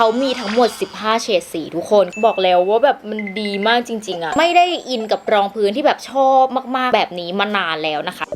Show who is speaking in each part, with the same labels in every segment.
Speaker 1: เขามีทั้งหมด 15 เฉดสีทุกคน บอกแล้วว่าแบบมันดีมากจริง ๆอะไม่ได้อินกับรองพื้นที่แบบชอบมาก ๆ แบบนี้มานานแล้วนะคะ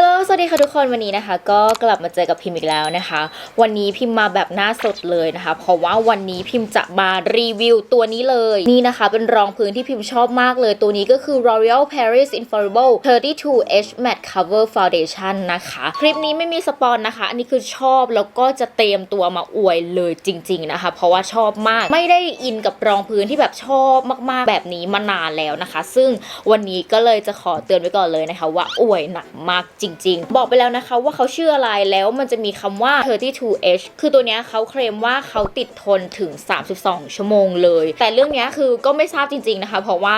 Speaker 1: ฮัลโหล สวัสดีค่ะทุกคนวันนี้นะคะ ก็กลับมาเจอกับพิมพ์อีกแล้วนะคะ วันนี้พิมพ์มาแบบหน้าสดเลยนะคะ เพราะว่าวันนี้พิมพ์จะมารีวิวตัวนี้เลย นี่นะคะ เป็นรองพื้นที่พิมพ์ชอบมากเลย ตัวนี้ก็คือ L'Oreal Paris Infallible 32H Matte Cover Foundation นะคะ คลิปนี้ไม่มีสปอนนะคะ อันนี้คือชอบแล้วก็จะเตรียมตัวมาอวยเลยจริง ๆนะคะ เพราะว่าชอบมาก ไม่ได้อินกับรองพื้นที่แบบชอบมากๆ แบบนี้มานานแล้วนะคะ ซึ่งวันนี้ก็เลยจะขอเตือนไว้ก่อนเลยนะคะ ว่าอวยหนักมากจริงๆ บอกไปแล้วนะคะว่าเขาชื่ออะไรแล้วมันจะมีคำว่า 32H คือตัวเนี้ยเขาเคลมว่าเขาติดทนถึง 32 ชั่วโมงเลย แต่เรื่องเนี้ยคือก็ไม่ทราบจริง ๆนะคะ เพราะว่า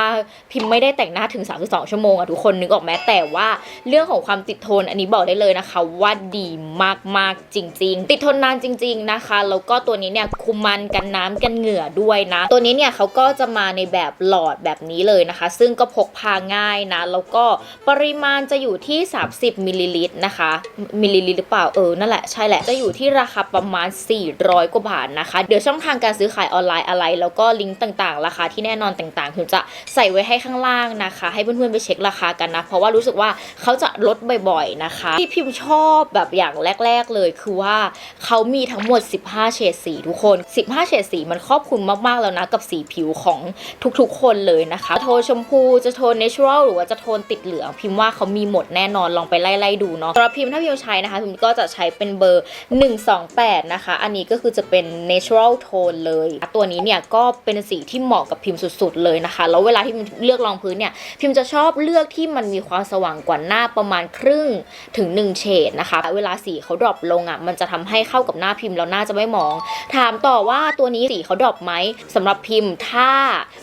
Speaker 1: พิมพ์ไม่ได้แต่งหน้าถึง 32 ชั่วโมงอะทุกคนนึกออกไหมแต่ว่าเรื่องของความติดทนอันนี้บอกได้เลยนะคะว่าดีมากๆจริง ๆ ติดทนนานจริง ๆนะคะแล้วก็ตัวนี้เนี่ยคุมมันกันน้ำกันเหงื่อด้วยนะ ตัวนี้เนี่ยเขาก็จะมาในแบบหลอดแบบนี้เลยนะคะ ซึ่งก็พกพาง่ายนะ แล้วก็ปริมาณจะอยู่ที่ 30มิลลิลิตรนะคะ มิลลิลิตรหรือเปล่า เออ นั่นแหละ ใช่แหละ จะอยู่ที่ราคาประมาณ 400 กว่าบาทนะคะ เดี๋ยวช่องทางการซื้อขายออนไลน์อะไร แล้วก็ลิงก์ต่างๆ ราคาที่แน่นอนต่างๆพิมจะใส่ไว้ให้ข้างล่างนะคะ ให้เพื่อนๆไปเช็คราคากันนะ เพราะว่ารู้สึกว่าเขาจะลดบ่อยๆนะคะ ที่พิมพ์ชอบแบบอย่างแรก ๆ เลยคือว่าเขามีทั้งหมด 15 เฉดสีทุกคน 15 เฉดสีมันครอบคลุมมากๆแล้วนะกับสีผิวของทุกๆ คนเลยนะคะ โทนชมพูจะโทนเนเชอรัลหรือว่าจะโทนติดเหลืองพิมพ์ว่าเขามีหมดแน่นอนลองไปไล่ๆดูเนาะสำหรับพิมพ์ถ้าพิมพ์ใช้นะคะพิมพ์ก็จะใช้เป็นเบอร์ 128 นะคะ อันนี้ก็คือจะเป็น natural tone เลย ตัวนี้เนี่ยก็เป็นสีที่เหมาะกับพิมพ์สุดๆ เลยนะคะ แล้วเวลาที่พิมพ์เลือกรองพื้นเนี่ยพิมพ์จะชอบเลือกที่มันมีความสว่างกว่าหน้าประมาณครึ่งถึง 1 เฉดนะคะ เวลาสีเขาดรอปลงอะมันจะทำให้เข้ากับหน้าพิมพ์แล้วหน้าจะไม่มอง ถามต่อว่าตัวนี้สีเขาดรอปไหมสำหรับพิมพ์ถ้า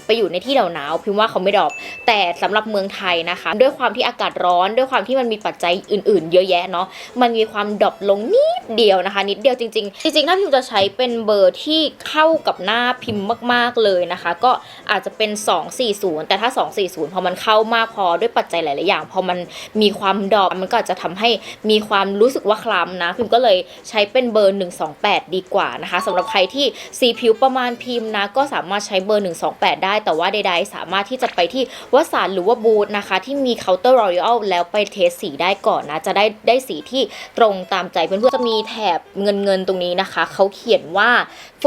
Speaker 1: ไปอยู่ในที่หนาวๆพิมพ์ว่าเขาไม่ดรอปแต่สำหรับเมืองไทยนะคะ ด้วยความที่อากาศร้อน ด้วยความที่มันมีปัจจัยอื่น ๆ เยอะแยะเนาะมันมีความดรอปลงนิดเดียวนะคะ นิดเดียวจริง ๆ จริงๆถ้าพิมพ์จะใช้เป็นเบอร์ที่เข้ากับหน้าพิมพ์มาก ๆ เลยนะคะ ก็อาจจะเป็น 240 แต่ถ้า 240 พอมันเข้ามากพอด้วยปัจจัยหลาย ๆ อย่าง พอมันมีความดรอปมันก็อาจจะทำให้มีความรู้สึกว่าคล้ำนะ พิมพ์ก็เลยใช้เป็นเบอร์ 128 ดีกว่านะคะสำหรับใครที่สีผิวประมาณพิมพ์นะก็สามารถใช้เบอร์ 128 ได้ แต่ว่าใด ๆ สามารถที่จะไปที่วสานหรือว่าบูธนะคะ ที่มีเคาน์เตอร์รอยัลแล้วไปเทสสีได้ก่อนนะจะได้ได้สีที่ตรงตามใจเพื่อนๆจะมีแถบเงินเงินตรงนี้นะคะเขาเขียนว่า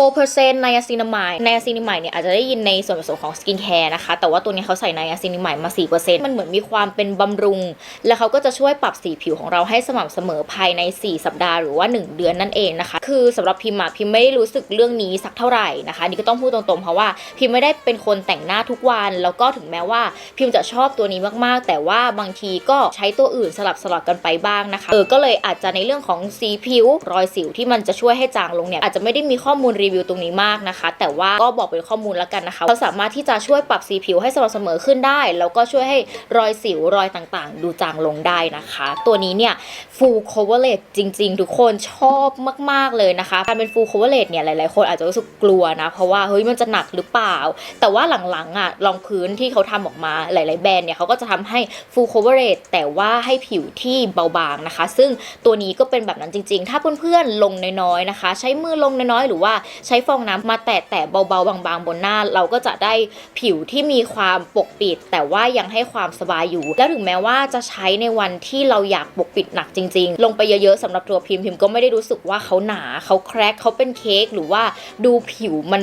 Speaker 1: 4%ไนอาซินามายไนอาซินามายเนี่ยอาจจะได้ยินในส่วนผสมของสกินแคร์นะคะ แต่ว่าตัวนี้เขาใส่ไนอาซินามายมา 4%มันเหมือนมีความเป็นบำรุง แล้วเขาก็จะช่วยปรับสีผิวของเราให้สม่ำเสมอภายใน 4 สัปดาห์หรือว่า 1 เดือนนั่นเองนะคะ คือสำหรับพิมพ์อะพิมพ์ไม่ได้รู้สึกเรื่องนี้สักเท่าไหร่นะคะนี่ก็ต้องพูดตรงๆ เพราะว่าพิมพ์ไม่ได้เป็นคนแต่งหน้าทุกวัน แล้วก็ถึงแม้ว่าพิมพ์จะชอบตัวนี้มากๆ แต่ว่าบางทีก็ใช้ตัวอื่นสลับสลับกันไปบ้างนะคะ เออ ก็เลยอาจจะในเรื่องของสีผิว รอยสิวที่มันจะช่วยให้จางลงเนี่ย อาจจะไม่ได้มีข้อมูลรีวิวตรงนี้มากนะคะ แต่ว่าก็บอกเป็นข้อมูลแล้วกันนะคะเขาสามารถที่จะช่วยปรับสีผิวให้สม่ำเสมอขึ้นได้ แล้วก็ช่วยให้รอยสิวรอยต่างๆ ดูจางลงได้นะคะ ตัวนี้เนี่ย full coverage จริง ๆ ทุกคนชอบมาก ๆ เลยนะคะ การเป็น full coverage เนี่ย หลาย ๆ คนอาจจะรู้สึกกลัวนะ เพราะว่าเฮ้ยมันจะหนักหรือเปล่า แต่ว่าหลัง ๆอะรองพื้นที่เขาทำออกมาหลาย ๆ แบรนด์เนี่ยเขาก็จะทำให้ full coverage แต่ว่าให้ผิวที่เบาบางนะคะ ซึ่งตัวนี้ก็เป็นแบบนั้นจริง ๆ ถ้าเพื่อนๆลงน้อยๆนะคะ ใช้มือลงน้อยๆหรือว่าใช้ฟองน้ำมาแตะแตะเบาๆบางๆบนหน้า เราก็จะได้ผิวที่มีความปกปิด แต่ว่ายังให้ความสบายอยู่ แล้วถึงแม้ว่าจะใช้ในวันที่เราอยากปกปิดหนักจริง ๆ ลงไปเยอะๆสำหรับตัวพิมพ์พิมพ์ก็ไม่ได้รู้สึกว่าเขาหนาเขาแครกเขาเป็นเค้กหรือว่าดูผิวมัน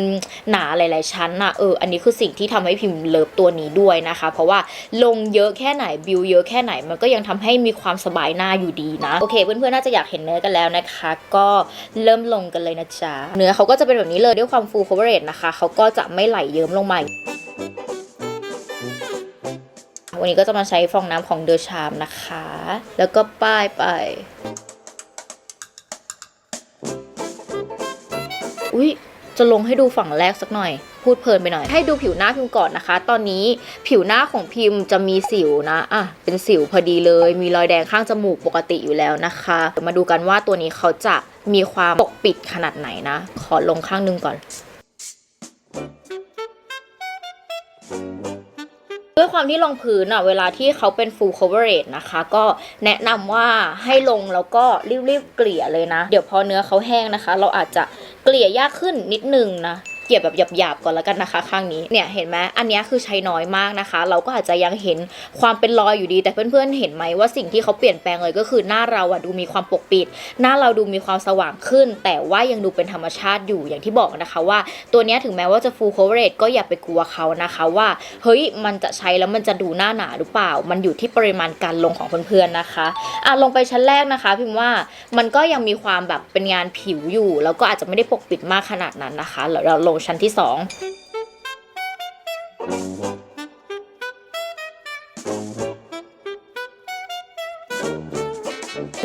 Speaker 1: หนาหลาย ๆ ชั้นอะเอออันนี้คือสิ่งที่ทำให้พิมพ์เลิฟตัวนี้ด้วยนะคะ เพราะว่าลงเยอะแค่ไหนบิวเยอะแค่ไหนมันก็ยังทำให้มีความสบายหน้าอยู่ดีนะ โอเคเพื่อนๆน่าจะอยากเห็นเนื้อกันแล้วนะคะ ก็เริ่มลงกันเลยนะจ๊ะ เนื้อเขาก็จะเป็นแบบนี้เลยด้วยความ full coverage นะคะเขาก็จะไม่ไหลเยิ้มลงมาวันนี้ก็จะมาใช้ฟองน้ำของเดอชามนะคะ แล้วก็ป้ายไป อุ๊ย จะลงให้ดูฝั่งแรกสักหน่อย พูดเพลินไปหน่อย ให้ดูผิวหน้าพิมพ์ก่อนนะคะ ตอนนี้ผิวหน้าของพิมพ์จะมีสิวนะอะเป็นสิวพอดีเลย มีรอยแดงข้างจมูกปกติอยู่แล้วนะคะมาดูกันว่าตัวนี้เขาจะมีความปกปิดขนาดไหนนะ ขอลงข้างหนึงก่อนด้วยความที่รองพื้นอะเวลาที่เขาเป็น full coverage นะคะ ก็แนะนำว่าให้ลงแล้วก็รีบๆเกลี่ยเลยนะ เดี๋ยวพอเนื้อเขาแห้งนะคะ เราอาจจะเกลี่ยยากขึ้นนิดนึงนะ เกี่ยแบบหยาบๆก่อนแล้วกันนะคะ ข้างนี้เนี่ยเห็นไหมอันนี้คือใช้น้อยมากนะคะ เราก็อาจจะยังเห็นความเป็นรอยอยู่ดี แต่เพื่อนๆเห็นไหมว่าสิ่งที่เขาเปลี่ยนแปลงเลยก็คือหน้าเราอะดูมีความปกปิด หน้าเราดูมีความสว่างขึ้น แต่ว่ายังดูเป็นธรรมชาติอยู่อย่างที่บอกนะคะว่า ตัวนี้ถึงแม้ว่าจะ full coverage ก็อย่าไปกลัวเขานะคะว่าเฮ้ยมันจะใช้แล้วมันจะดูหน้าหนาหรือเปล่า มันอยู่ที่ปริมาณการลงของเพื่อนๆนะคะอะลงไปชั้นแรกนะคะ พิมพ์ว่ามันก็ยังมีความแบบเป็นงานผิวอยู่ แล้วก็อาจจะไม่ได้ปกปิดมากขนาดนั้นนะคะแล้วเราลงชั้นที่ 2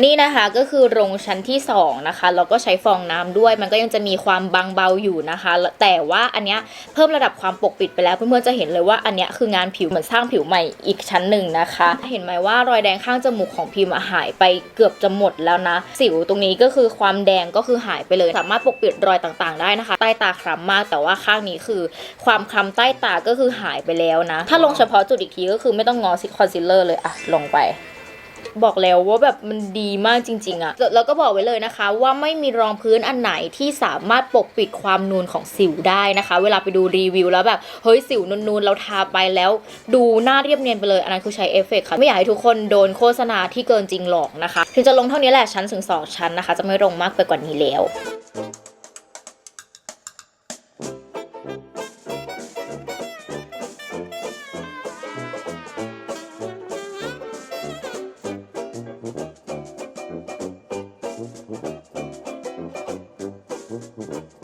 Speaker 1: นี่นะคะก็คือโรงชั้นที่2นะคะแล้วก็ใช้ฟองน้ำด้วย มันก็ยังจะมีความบางเบาอยู่นะคะ แต่ว่าอันเนี้ยเพิ่มระดับความปกปิดไปแล้วเพื่อนๆจะเห็นเลยว่าอันเนี้ยคืองานผิวเหมือนสร้างผิวใหม่อีกชั้นหนึ่งนะคะ เห็นไหมว่ารอยแดงข้างจมูกของพิมพ์หายไปเกือบจะหมดแล้วนะ สิวตรงนี้ก็คือความแดงก็คือหายไปเลย สามารถปกปิดรอยต่างๆ ได้นะคะ ใต้ตาคล้ำมากแต่ว่าข้างนี้คือ ความคล้ำใต้ตาก็คือหายไปแล้วนะ ถ้าลงเฉพาะจุดอีกทีก็คือไม่ต้องงอซิคอนซีลเลอร์เลยอะลงไป บอกแล้วว่าแบบมันดีมากจริง ๆอะแล้วก็บอกไว้เลยนะคะ ว่าไม่มีรองพื้นอันไหนที่สามารถปกปิดความนูนของสิวได้นะคะ เวลาไปดูรีวิวแล้วแบบเฮ้ยสิวนูนๆเราทาไปแล้ว ดูหน้าเรียบเนียนไปเลยอันนั้นคือใช้เอฟเฟกค่ะไม่อยากให้ทุกคนโดนโฆษณาที่เกินจริงหรอกนะคะถึงจะลงเท่านี้แหละชั้นถึงสองชั้นนะคะ จะไม่ลงมากไปกว่านี้แล้ว Thank you.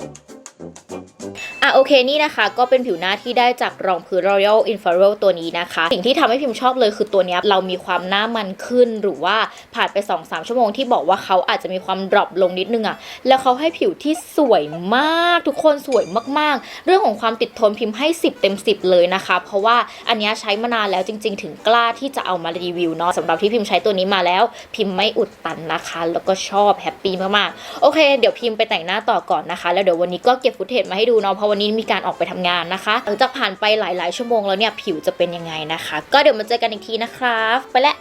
Speaker 1: โอเคนี่นะคะก็เป็นผิวหน้าที่ได้จากรองพื้น Royal Infrared ตัวนี้นะคะ สิ่งที่ทำให้พิมชอบเลยคือตัวนี้เรามีความหน้ามันขึ้นหรือว่าผ่านไป 2-3 ชั่วโมงที่บอกว่าเขาอาจจะมีความดรอปลงนิดนึงอะแล้วเขาให้ผิวที่สวยมากทุกคนสวยมากๆ เรื่องของความติดทนพิมพ์ให้ 10 เต็ม 10 เลยนะคะ เพราะว่าอันนี้ใช้มานานแล้วจริง ๆ ถึงกล้าที่จะเอามารีวิวเนาะสำหรับที่พิมพ์ใช้ตัวนี้มาแล้ว พิมพ์ไม่อุดตันนะคะ แล้วก็ชอบแฮปปี้มากๆโอเค เดี๋ยวพิมพ์ไปแต่งหน้าต่อก่อนนะคะ แล้วเดี๋ยววันนี้ก็เก็บฟุตเทจมาให้ดูเนาะเพราะวันนี้มีการออกไปทำงานนะคะ หลังจากผ่านไปหลาย ๆ ชั่วโมงแล้วเนี่ยผิวจะเป็นยังไงนะคะ ก็เดี๋ยวมาเจอกันอีกทีนะครับ ไปแล้ว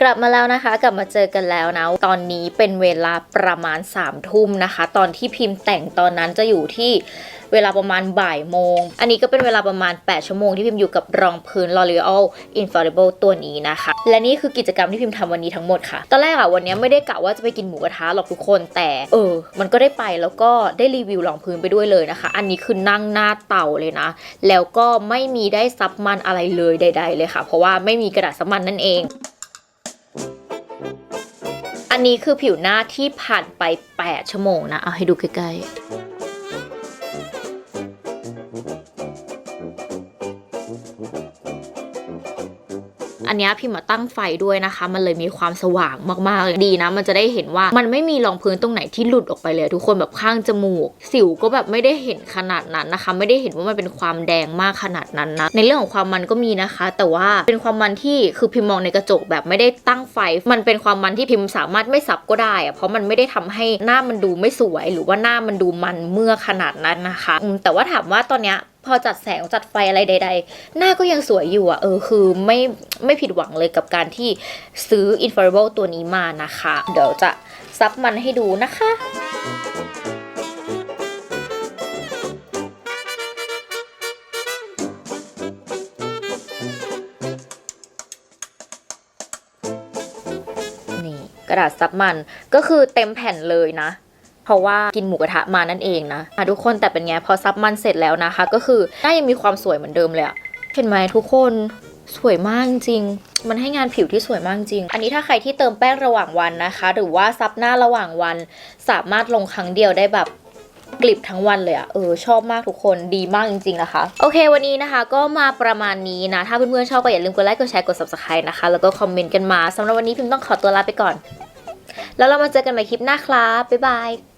Speaker 1: กลับมาแล้วนะคะกลับมาเจอกันแล้วนะตอนนี้เป็นเวลาประมาณ3ามทุ่มนะคะ ตอนที่พิมพ์แต่งตอนนั้นจะอยู่ที่ เวลาประมาณบ่ายโมง อันนี้ก็เป็นเวลาประมาณ 8 ชั่วโมงที่พิมพ์อยู่กับรองพื้น L'Oreal Infallible ตัวนี้นะคะ และนี่คือกิจกรรมที่พิมพ์ทำวันนี้ทั้งหมดค่ะ ตอนแรกอะวันนี้ไม่ได้กะว่าจะไปกินหมูกระทะหรอกทุกคน แต่เออ มันก็ได้ไปแล้วก็ได้รีวิวรองพื้นไปด้วยเลยนะคะ อันนี้คือนั่งหน้าเต่าเลยนะ แล้วก็ไม่มีได้ซับมันอะไรเลยใด ๆ เลยค่ะ เพราะว่าไม่มีกระดาษซับมันนั่นเองอันนี้คือผิวหน้าที่ผ่านไป 8 ชั่วโมงนะ เอาให้ดูใกล้ๆ อันนี้พิมพ์มาตั้งไฟด้วยนะคะ มันเลยมีความสว่างมากๆเลยดีนะ มันจะได้เห็นว่ามันไม่มีรองพื้นตรงไหนที่หลุดออกไปเลย ทุกคนแบบข้างจมูก สิวก็แบบไม่ได้เห็นขนาดนั้นนะคะ ไม่ได้เห็นว่ามันเป็นความแดงมากขนาดนั้นนะในเรื่องของความมันก็มีนะคะ แต่ว่าเป็นความมันที่คือพิมพ์มองในกระจกแบบไม่ได้ตั้งไฟ มันเป็นความมันที่พิมพ์สามารถไม่สับก็ได้อะเพราะมันไม่ได้ทำให้หน้ามันดูไม่สวย หรือว่าหน้ามันดูมันเมื่อขนาดนั้นนะคะแต่ว่าถามว่าตอนเนี้ย พอจัดแสงจัดไฟอะไรใด ๆ หน้าก็ยังสวยอยู่อะ เออคือไม่ไม่ผิดหวังเลยกับการที่ซื้อ Infallible ตัวนี้มานะคะ เดี๋ยวจะซับมันให้ดูนะคะนี่กระดาษซับมันก็คือเต็มแผ่นเลยนะ เพราะว่ากินหมูกระทะมานั่นเองนะอะทุกคนแต่เป็นไงพอซับมันเสร็จแล้วนะคะ ก็คือหน้ายังมีความสวยเหมือนเดิมเลยอะเห็นไหมทุกคนสวยมากจริง มันให้งานผิวที่สวยมากจริง อันนี้ถ้าใครที่เติมแป้งระหว่างวันนะคะ หรือว่าซับหน้าระหว่างวัน สามารถลงครั้งเดียวได้แบบกลิบทั้งวันเลยอะเออชอบมากทุกคนดีมากจริงๆนะคะ โอเควันนี้นะคะ ก็มาประมาณนี้นะ ถ้าเพื่อนๆชอบก็อย่าลืมกดไลค์กดแชร์กด subscribe นะคะ แล้วก็คอมเมนต์กันมาสำหรับวันนี้พิมต้องขอตัวลาไปก่อน แล้วเรามาเจอกันใหม่คลิปหน้าครับบ๊ายบาย